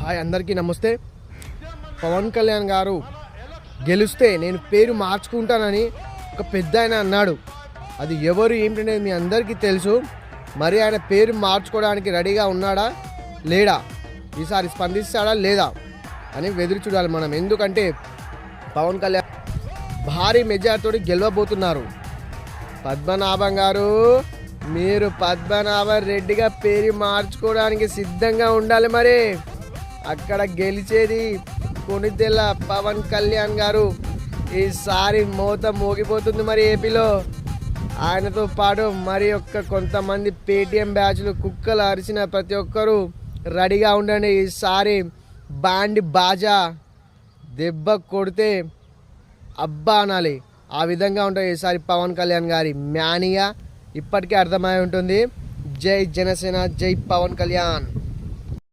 Hi అందరికీ నమస్తే. పవన్ కళ్యాణ్ గారు గెలిస్తే నేను పేరు మార్చుకుంటానని ఒక పెద్ద ఆయన అన్నాడు. అది ఎవరు ఏమిటనేది మీ అందరికీ తెలుసు. మరి ఆయన పేరు మార్చుకోవడానికి రెడీగా ఉన్నాడా? లేడా? ఈసారి స్పందిస్తాడా లేదా? అని వెదురు చూడాలి మనం. ఎందుకంటే పవన్ కళ్యాణ్ భారీ మెజార్టీతో గెలవబోతున్నారు. పద్మనాభం గారు మీరు పద్మనాభ రెడ్డిగా పేరు మార్చుకోవడానికి సిద్ధంగా ఉండాలి మరి. అక్కడ గెలిచేది కొనిదెల్ల పవన్ కళ్యాణ్ గారు. ఈసారి మోత మోగిపోతుంది మరి ఏపీలో. ఆయనతో పాటు మరి ఒక్క కొంతమంది పేటీఎం బ్యాచ్లు కుక్కలు అరిచిన ప్రతి ఒక్కరూ రెడీగా ఉండండి. ఈసారి బాండి బాజా దెబ్బ కొడితే అబ్బా అనాలి. ఆ విధంగా ఉంటుంది ఈసారి పవన్ కళ్యాణ్ గారి మ్యానియా. ఇప్పటికే అర్థమై ఉంటుంది. జై జనసేన జై పవన్ కళ్యాణ్.